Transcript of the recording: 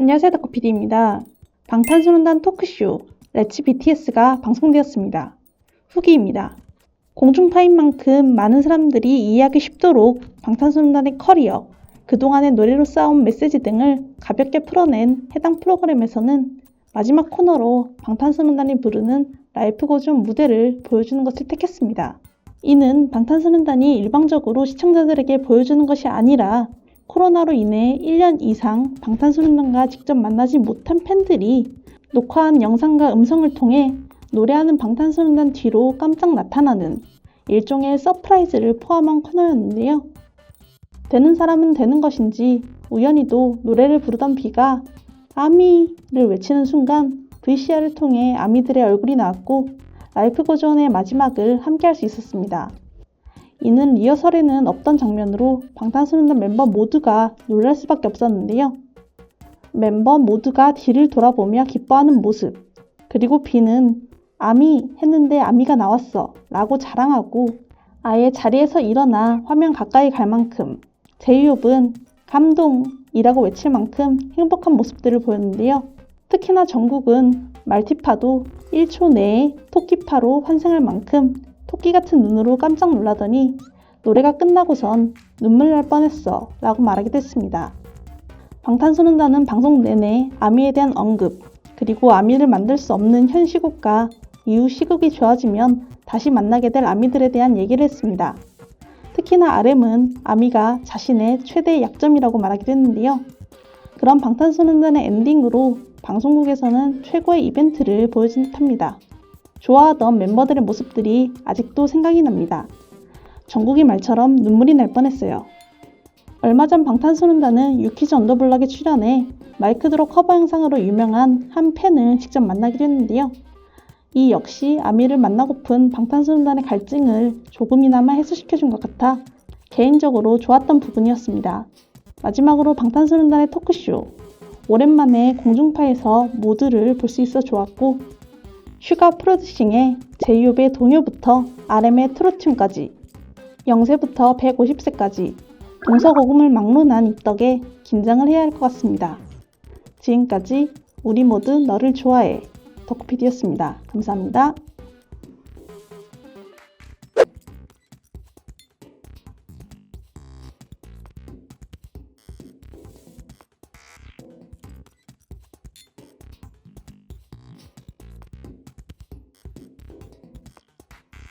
안녕하세요, 덕후PD입니다. 방탄소년단 토크쇼 레츠 BTS가 방송되었습니다. 후기입니다. 공중파인 만큼 많은 사람들이 이해하기 쉽도록 방탄소년단의 커리어, 그동안의 노래로 쌓아온 메시지 등을 가볍게 풀어낸 해당 프로그램에서는 마지막 코너로 방탄소년단이 부르는 라이프 고전 무대를 보여주는 것을 택했습니다. 이는 방탄소년단이 일방적으로 시청자들에게 보여주는 것이 아니라 코로나로 인해 1년 이상 방탄소년단과 직접 만나지 못한 팬들이 녹화한 영상과 음성을 통해 노래하는 방탄소년단 뒤로 깜짝 나타나는 일종의 서프라이즈를 포함한 코너였는데요. 되는 사람은 되는 것인지 우연히도 노래를 부르던 비가 아미를 외치는 순간 VCR을 통해 아미들의 얼굴이 나왔고 라이프 고전의 마지막을 함께 할 수 있었습니다. 이는 리허설에는 없던 장면으로 방탄소년단 멤버 모두가 놀랄 수밖에 없었는데요. 멤버 모두가 뒤를 돌아보며 기뻐하는 모습, 그리고 비는 아미 했는데 아미가 나왔어 라고 자랑하고 아예 자리에서 일어나 화면 가까이 갈 만큼 제이홉은 감동이라고 외칠 만큼 행복한 모습들을 보였는데요. 특히나 정국은 말티파도 1초 내에 토끼파로 환생할 만큼 토끼 같은 눈으로 깜짝 놀라더니 노래가 끝나고선 눈물 날 뻔했어 라고 말하게 됐습니다. 방탄소년단은 방송 내내 아미에 대한 언급, 그리고 아미를 만들 수 없는 현 시국과 이후 시국이 좋아지면 다시 만나게 될 아미들에 대한 얘기를 했습니다. 특히나 RM은 아미가 자신의 최대의 약점이라고 말하기도 했는데요. 그런 방탄소년단의 엔딩으로 방송국에서는 최고의 이벤트를 보여준 듯합니다. 좋아하던 멤버들의 모습들이 아직도 생각이 납니다. 정국이 말처럼 눈물이 날 뻔했어요. 얼마 전 방탄소년단은 유키즈 언더블럭에 출연해 마이크 드로 커버 영상으로 유명한 한 팬을 직접 만나기도 했는데요. 이 역시 아미를 만나고픈 방탄소년단의 갈증을 조금이나마 해소시켜준 것 같아 개인적으로 좋았던 부분이었습니다. 마지막으로 방탄소년단의 토크쇼. 오랜만에 공중파에서 모두를 볼 수 있어 좋았고 슈가 프로듀싱의 제이홉의 동요부터 RM의 트로튠까지 0세부터 150세까지 동서고금을 막론한 입덕에 긴장을 해야 할 것 같습니다. 지금까지 우리 모두 너를 좋아해 덕후피디였습니다. 감사합니다.